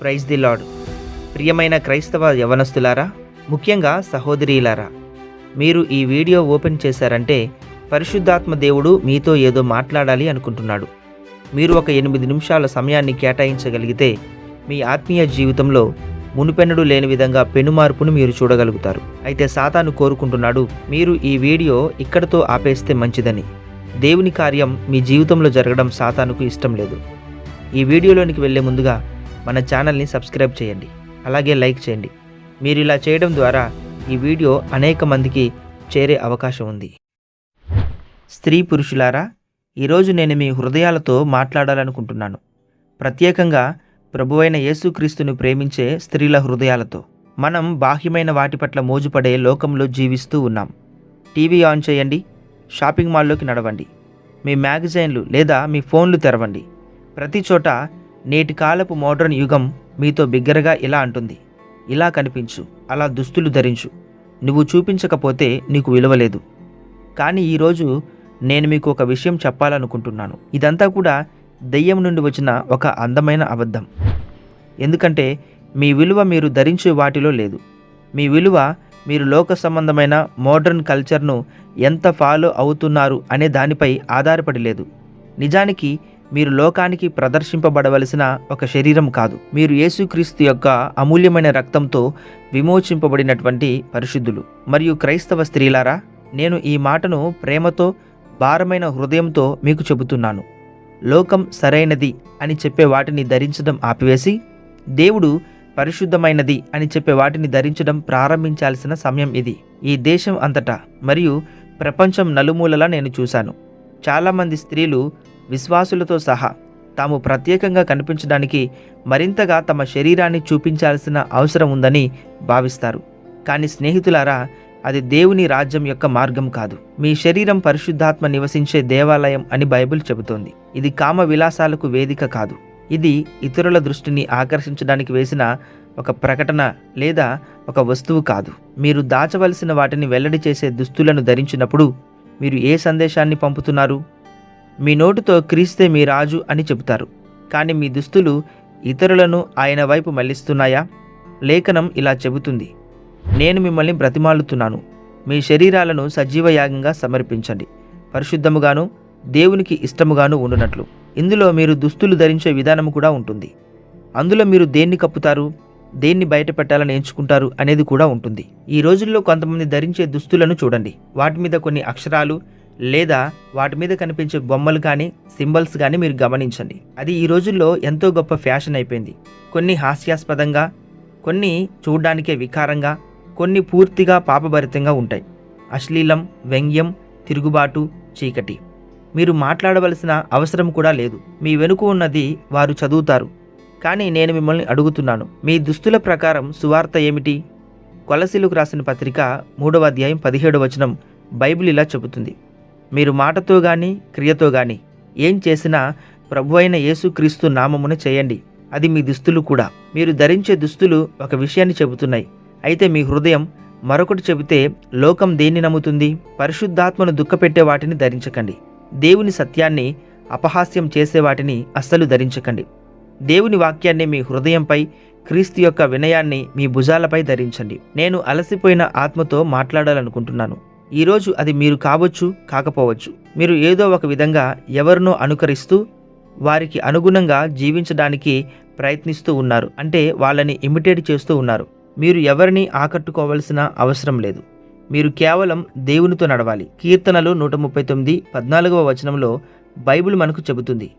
Praise the lord ప్రియమైన క్రైస్తవ యవనస్తులారా ముఖ్యంగా సహోదరిలారా మీరు ఈ వీడియో ఓపెన్ చేశారంటే పరిశుద్ధాత్మ దేవుడు మీతో ఏదో మాట్లాడాలి అనుకుంటున్నాడు. మీరు ఒక ఎనిమిది నిమిషాల సమయాన్ని కేటాయించగలిగితే మీ ఆత్మీయ జీవితంలో మునుపెన్నడు లేని విధంగా పెనుమార్పును మీరు చూడగలుగుతారు. అయితే సాతాను కోరుకుంటున్నాడు మీరు ఈ వీడియో ఇక్కడతో ఆపేస్తే మంచిదని. దేవుని కార్యం మీ జీవితంలో జరగడం సాతానుకు ఇష్టం లేదు. ఈ వీడియోలోనికి వెళ్ళే ముందుగా మన ఛానల్ని సబ్స్క్రైబ్ చేయండి. అలాగే లైక్ చేయండి. మీరు ఇలా చేయడం ద్వారా ఈ వీడియో అనేక మందికి చేరే అవకాశం ఉంది. స్త్రీ పురుషులారా ఈరోజు నేను మీ హృదయాలతో మాట్లాడాలనుకుంటున్నాను. ప్రత్యేకంగా ప్రభువైన యేసుక్రీస్తుని ప్రేమించే స్త్రీల హృదయాలతో. మనం బాహ్యమైన వాటి పట్ల మోజుపడే లోకంలో జీవిస్తూ ఉన్నాం. టీవీ ఆన్ చేయండి షాపింగ్ మాల్లోకి నడవండి. మీ మ్యాగజైన్లు లేదా మీ ఫోన్లు తెరవండి. ప్రతి చోట నేటి కాలపు మోడర్న్ యుగం మీతో బిగ్గరగా ఇలా అంటుంది. ఇలా కనిపించు అలా దుస్తులు ధరించు. నువ్వు చూపించకపోతే నీకు విలువలేదు కానీ ఈరోజు నేను మీకు ఒక విషయం చెప్పాలనుకుంటున్నాను. ఇదంతా కూడా దెయ్యం నుండి వచ్చిన ఒక అందమైన అబద్ధం. ఎందుకంటే మీ విలువ మీరు ధరించే వాటిలో లేదు. మీ విలువ మీరు లోక సంబంధమైన మోడర్న్ కల్చర్ను ఎంత ఫాలో అవుతున్నారు అనే దానిపై ఆధారపడి లేదు. నిజానికి మీరు లోకానికి ప్రదర్శింపబడవలసిన ఒక శరీరం కాదు. మీరు యేసుక్రీస్తు యొక్క అమూల్యమైన రక్తంతో విమోచింపబడినటువంటి పరిశుద్ధులు. మరియు క్రైస్తవ స్త్రీలారా నేను ఈ మాటను ప్రేమతో భారమైన హృదయంతో మీకు చెబుతున్నాను. లోకం సరైనది అని చెప్పే వాటిని ధరించడం ఆపివేసి దేవుడు పరిశుద్ధమైనది అని చెప్పే వాటిని ధరించడం ప్రారంభించాల్సిన సమయం ఇది. ఈ దేశం అంతటా మరియు ప్రపంచం నలుమూలలా నేను చూశాను. చాలామంది స్త్రీలు విశ్వాసులతో సహా తాము ప్రత్యేకంగా కనిపించడానికి మరింతగా తమ శరీరాన్ని చూపించాల్సిన అవసరం ఉందని భావిస్తారు. కానీ స్నేహితులారా అది దేవుని రాజ్యం యొక్క మార్గం కాదు. మీ శరీరం పరిశుద్ధాత్మ నివసించే దేవాలయం అని బైబిల్ చెబుతోంది. ఇది కామ విలాసాలకు వేదిక కాదు. ఇది ఇతరుల దృష్టిని ఆకర్షించడానికి వేసిన ఒక ప్రకటన లేదా ఒక వస్తువు కాదు. మీరు దాచవలసిన వాటిని వెల్లడి చేసే దుస్తులను ధరించినప్పుడు మీరు ఏ సందేశాన్ని పంపుతున్నారు? మీ నోటితో క్రీస్తే మీ రాజు అని చెబుతారు. కానీ మీ దుస్తులు ఇతరులను ఆయన వైపు మళ్ళిస్తున్నాయా లేఖనం ఇలా చెబుతుంది. నేను మిమ్మల్ని బ్రతిమాలుతున్నాను. మీ శరీరాలను సజీవ యాగంగా సమర్పించండి. పరిశుద్ధముగాను దేవునికి ఇష్టముగాను ఉండునట్లు. ఇందులో మీరు దుస్తులు ధరించే విధానం కూడా ఉంటుంది. అందులో మీరు దేన్ని కప్పుతారు? దేన్ని బయట పెట్టాలని ఎంచుకుంటారు అనేది కూడా ఉంటుంది. ఈ రోజుల్లో కొంతమంది ధరించే దుస్తులను చూడండి. వాటి మీద కొన్ని అక్షరాలు లేదా వాటి మీద కనిపించే బొమ్మలు కానీ సింబల్స్ కానీ మీరు గమనించండి. అది ఈ రోజుల్లో ఎంతో గొప్ప ఫ్యాషన్ అయిపోయింది. కొన్ని హాస్యాస్పదంగా కొన్ని చూడ్డానికే వికారంగా కొన్ని పూర్తిగా పాపభరితంగా ఉంటాయి. అశ్లీలం వ్యంగ్యం తిరుగుబాటు చీకటి. మీరు మాట్లాడవలసిన అవసరం కూడా లేదు. మీ వెనుక ఉన్నది వారు చదువుతారు. కానీ నేను మిమ్మల్ని అడుగుతున్నాను. మీ దుస్తుల ప్రకారం సువార్త ఏమిటి? కొలసిలుకు రాసిన పత్రిక మూడవ అధ్యాయం పదిహేడవ వచనం బైబిల్ ఇలా చెబుతుంది. మీరు మాటతో కానీ క్రియతో కానీ ఏం చేసినా ప్రభు అయిన యేసుక్రీస్తు నామమున చేయండి. అది మీ దుస్తులు కూడా. మీరు ధరించే దుస్తులు ఒక విషయాన్ని చెబుతున్నాయి. అయితే మీ హృదయం మరొకటి చెబితే లోకం దేన్ని నమ్ముతుంది? పరిశుద్ధాత్మను దుఃఖపెట్టే వాటిని ధరించకండి. దేవుని సత్యాన్ని అపహాస్యం చేసే వాటిని అస్సలు ధరించకండి. దేవుని వాక్యాన్ని మీ హృదయంపై క్రీస్తు యొక్క వినయాన్ని మీ భుజాలపై ధరించండి. నేను అలసిపోయిన ఆత్మతో మాట్లాడాలనుకుంటున్నాను. ఈరోజు అది మీరు కావచ్చు కాకపోవచ్చు. మీరు ఏదో ఒక విధంగా ఎవరినో అనుకరిస్తూ వారికి అనుగుణంగా జీవించడానికి ప్రయత్నిస్తూ ఉన్నారు. అంటే వాళ్ళని ఇమిటేట్ చేస్తూ ఉన్నారు. మీరు ఎవరిని ఆకట్టుకోవాల్సిన అవసరం లేదు. మీరు కేవలం దేవునితో నడవాలి. కీర్తనలు నూట ముప్పై తొమ్మిది పద్నాలుగవ వచనంలో బైబిల్ మనకు చెబుతుంది.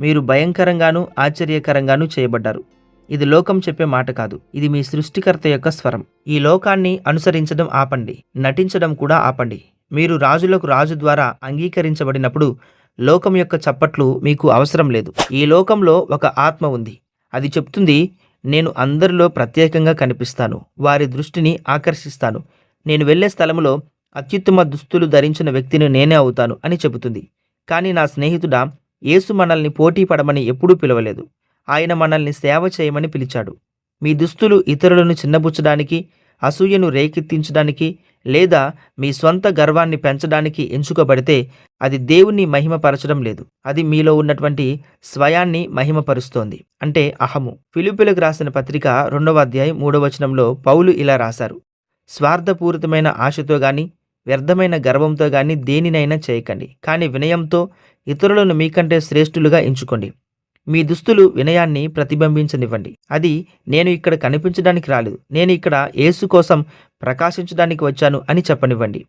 మీరు భయంకరంగాను ఆశ్చర్యకరంగాను చేయబడ్డారు. ఇది లోకం చెప్పే మాట కాదు. ఇది మీ సృష్టికర్త యొక్క స్వరం. ఈ లోకాన్ని అనుసరించడం ఆపండి. నటించడం కూడా ఆపండి. మీరు రాజులకు రాజు ద్వారా అంగీకరించబడినప్పుడు లోకం యొక్క చప్పట్లు మీకు అవసరం లేదు. ఈ లోకంలో ఒక ఆత్మ ఉంది. అది చెప్తుంది నేను అందరిలో ప్రత్యేకంగా కనిపిస్తాను. వారి దృష్టిని ఆకర్షిస్తాను. నేను వెళ్ళే స్థలంలో అత్యుత్తమ దుస్తులు ధరించిన వ్యక్తిని నేనే అవుతాను అని చెబుతుంది. కానీ నా స్నేహితుడా యేసు మనల్ని పోటీ పడమని ఎప్పుడూ పిలవలేదు. ఆయన మనల్ని సేవ చేయమని పిలిచాడు. మీ దుస్తులు ఇతరులను చిన్నబుచ్చడానికి అసూయను రేకెత్తించడానికి లేదా మీ స్వంత గర్వాన్ని పెంచడానికి ఎంచుకోబడితే అది దేవుణ్ణి మహిమపరచడం లేదు. అది మీలో ఉన్నటువంటి స్వయాన్ని మహిమపరుస్తోంది. అంటే అహము. ఫిలిపిలకు రాసిన పత్రిక రెండవ అధ్యాయం మూడవ వచనంలో పౌలు ఇలా రాశారు. స్వార్థపూరితమైన ఆశతో గాని వ్యర్థమైన గర్వంతో గాని దేనినైనా చేయకండి. కానీ వినయంతో ఇతరులను మీకంటే శ్రేష్ఠులుగా ఎంచుకోండి. మీ దుస్తులు వినయాన్ని ప్రతిబింబించనివ్వండి. అది నేను ఇక్కడ కనిపించడానికి రాలేదు. నేను ఇక్కడ యేసు కోసం ప్రకాశించడానికి వచ్చాను అని చెప్పనివ్వండి.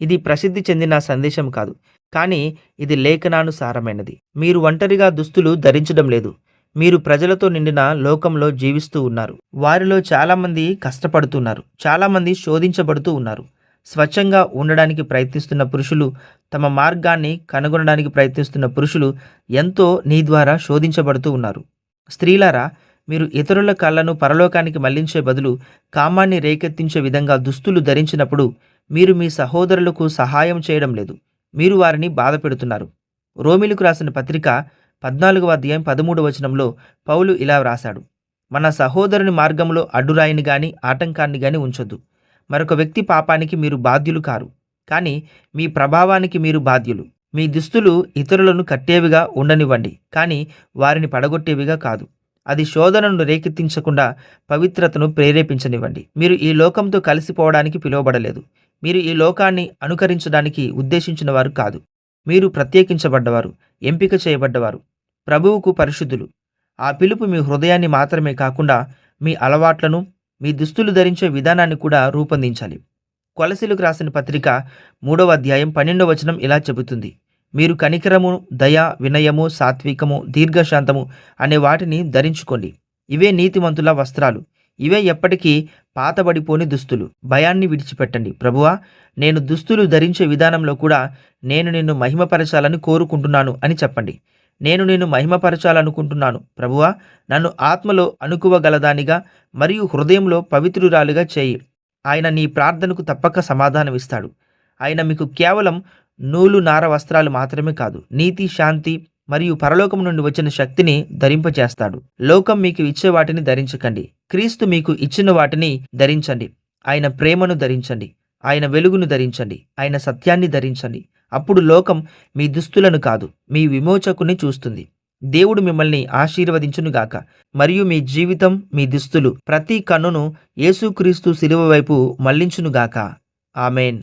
ఇది ప్రసిద్ధి చెందిన సందేశం కాదు. కానీ ఇది లేఖనానుసారమైనది. మీరు ఒంటరిగా దుస్తులు ధరించడం లేదు. మీరు ప్రజలతో నిండిన లోకంలో జీవిస్తూ ఉన్నారు. వారిలో చాలామంది కష్టపడుతున్నారు. చాలామంది శోధించబడుతూ ఉన్నారు. స్వచ్ఛంగా ఉండడానికి ప్రయత్నిస్తున్న పురుషులు తమ మార్గాన్ని కనుగొనడానికి ప్రయత్నిస్తున్న పురుషులు ఎంతో నీ ద్వారా శోధించబడుతూ ఉన్నారు. స్త్రీలారా మీరు ఇతరుల కళ్ళను పరలోకానికి మళ్ళించే బదులు కామాన్ని రేకెత్తించే విధంగా దుస్తులు ధరించినప్పుడు మీరు మీ సహోదరులకు సహాయం చేయడం లేదు. మీరు వారిని బాధ పెడుతున్నారు. రోమిలకు రాసిన పత్రిక పద్నాలుగవ అధ్యాయం పదమూడు వచనంలో పౌలు ఇలా వ్రాశాడు. మన సహోదరుని మార్గంలో అడ్డురాయిని గాని ఆటంకాన్ని గాని ఉంచొద్దు. మరొక వ్యక్తి పాపానికి మీరు బాధ్యులు కారు. కానీ మీ ప్రభావానికి మీరు బాధ్యులు. మీ దుస్తులు ఇతరులను కట్టేవిగా ఉండనివ్వండి. కానీ వారిని పడగొట్టేవిగా కాదు. అది శోధనను రేకెత్తించకుండా పవిత్రతను ప్రేరేపించనివ్వండి. మీరు ఈ లోకంతో కలిసిపోవడానికి పిలువబడలేదు. మీరు ఈ లోకాన్ని అనుకరించడానికి ఉద్దేశించిన వారు కాదు. మీరు ప్రత్యేకించబడ్డవారు ఎంపిక చేయబడ్డవారు ప్రభువుకు పరిశుద్ధులు. ఆ పిలుపు మీ హృదయాన్ని మాత్రమే కాకుండా మీ అలవాట్లను మీ దుస్తులు ధరించే విధానాన్ని కూడా రూపొందించాలి. కొలసిలకు రాసిన పత్రిక మూడవ అధ్యాయం పన్నెండవ వచనం ఇలా చెబుతుంది. మీరు కనికరము దయ వినయము సాత్వికము దీర్ఘశాంతము అనే వాటిని ధరించుకోండి. ఇవే నీతిమంతుల వస్త్రాలు. ఇవే ఎప్పటికీ పాతబడిపోని దుస్తులు. భయాన్ని విడిచిపెట్టండి. ప్రభువా నేను దుస్తులు ధరించే విధానంలో కూడా నేను నిన్ను మహిమపరచాలని కోరుకుంటున్నాను అని చెప్పండి. నేను నిన్ను మహిమపరచాలనుకుంటున్నాను. ప్రభువా నన్ను ఆత్మలో అనుకువగలదానిగా మరియు హృదయంలో పవిత్రురాలుగా చేయి. ఆయన నీ ప్రార్థనకు తప్పక సమాధానమిస్తాడు. ఆయన మీకు కేవలం నూలు నార వస్త్రాలు మాత్రమే కాదు నీతి శాంతి మరియు పరలోకం నుండి వచ్చిన శక్తిని ధరింపచేస్తాడు. లోకం మీకు ఇచ్చే వాటిని ధరించకండి. క్రీస్తు మీకు ఇచ్చిన వాటిని ధరించండి. ఆయన ప్రేమను ధరించండి. ఆయన వెలుగును ధరించండి. ఆయన సత్యాన్ని ధరించండి. అప్పుడు లోకం మీ దుస్తులను కాదు మీ విమోచకుని చూస్తుంది. దేవుడు మిమ్మల్ని ఆశీర్వదించునుగాక. మరియు మీ జీవితం మీ దుస్తులు ప్రతి కన్నును యేసుక్రీస్తు శిలువ వైపు మళ్ళించునుగాక. ఆమెన్.